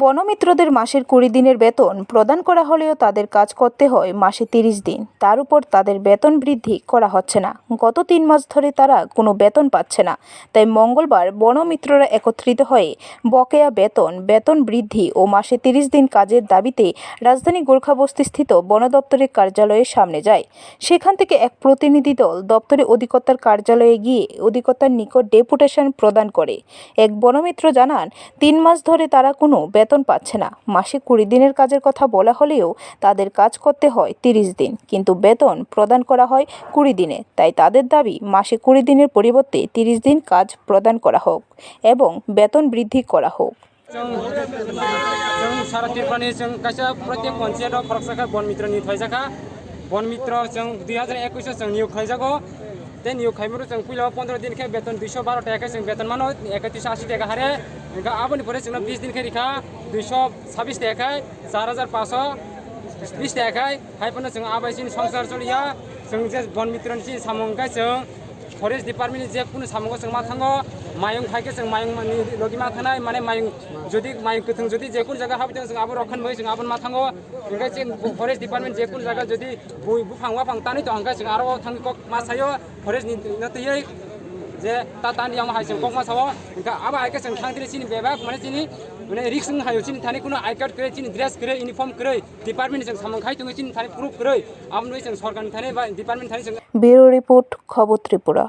বনমিত্রদের মাসের কুড়ি দিনের বেতন প্রদান করা হলেও তাদের কাজ করতে হয় মাসে তিরিশ দিন। তার উপর তাদের বেতন বৃদ্ধি করা হচ্ছে না। গত তিন মাস ধরে তারা কোনো বেতন পাচ্ছে না। তাই মঙ্গলবার বনমিত্ররা একত্রিত হয়ে বকেয়া বেতন বেতন বৃদ্ধি ও মাসে তিরিশ দিন কাজের দাবিতে রাজধানী গোর্খাবস্তিস্থিত বন দপ্তরের কার্যালয়ের সামনে যায়। সেখান থেকে এক প্রতিনিধি দল দপ্তরে অধিকর্তার কার্যালয়ে গিয়ে অধিকর্তার নিকট ডেপুটেশন প্রদান করে। এক বনমিত্র জানান, তিন মাস ধরে তারা কোনো বেতন পাচ্ছে না মাসে কুড়ি দিনের কাজের কথা বলা হলেও তাদের কাজ করতে হয় তিরিশ দিন কিন্তু বেতন প্রদান করা হয় কুড়ি দিনে তাই তাদের দাবি মাসে কুড়ি দিনের পরিবর্তে তিরিশ দিন কাজ প্রদান করা হোক এবং বেতন বৃদ্ধি করা হোক जों जों सारा त्रिपुरानि जों गासै प्रत्येक मोनसेयाव फरक जाखा बन मित्र नियुग खालामजाखा बन मित्र जों दुइ हाजार एकुइसआव जों দেন ইউ খাই মরু চং পুইলা পনেরো দিন খে বেতন দুইশো বারো টাকা চং বেতন মানো একত্রিশশো আশি টাকা হারে আপনি পরে চং বিশ দিন খে রেখা, দুইশো ছাব্বিশ টাকায় চার হাজার পাঁচশো বিশ টাকায় হাইপনে চং আবাই সংসার চলিয়া যে বন মিত্রণ সামঙ্কায় ফরেস্ট ডিপার্টমেন্ট যে কোনো সামগ্রী সঙ্গে মা থাঙ্গ মায়ং থাকে সঙ্গে মায়ং লগি মা থানায় মানে মায়ং যদি মায়ং থং যদি যে কোনো জায়গা হাবি সঙ্গে আবার রক্ষণ বই সঙ্গে আবার মা থাঙ্গ ইংকাই ফরেস্ট ডিপার্টমেন্ট যে কোনো জায়গা যদি বুফাং ওয়াফাং তানি তো আঙ্কাই সঙ্গে আরও থাঙ্গ মা সাইও ফরেস্ট নতইয়ে যে তাতান ইয়াম হাইসেন কোকমা সাবো ইনকা আবা আইকে সেন খাং দিলে চিনি বেবা মানে চিনি মানে রিক্স সং হাইও চিনি, থানি কোনো আই কার্ড করে চিনি ড্রেস করে ইউনিফর্ম করে ডিপার্টমেন্ট সেন সামং খাই, তুমি চিনি, থানি প্রুফ করে আমনই সেন সরকার থানি বা ডিপার্টমেন্ট থানি সেন ব্যুরো রিপোর্ট, খবর ত্রিপুরা।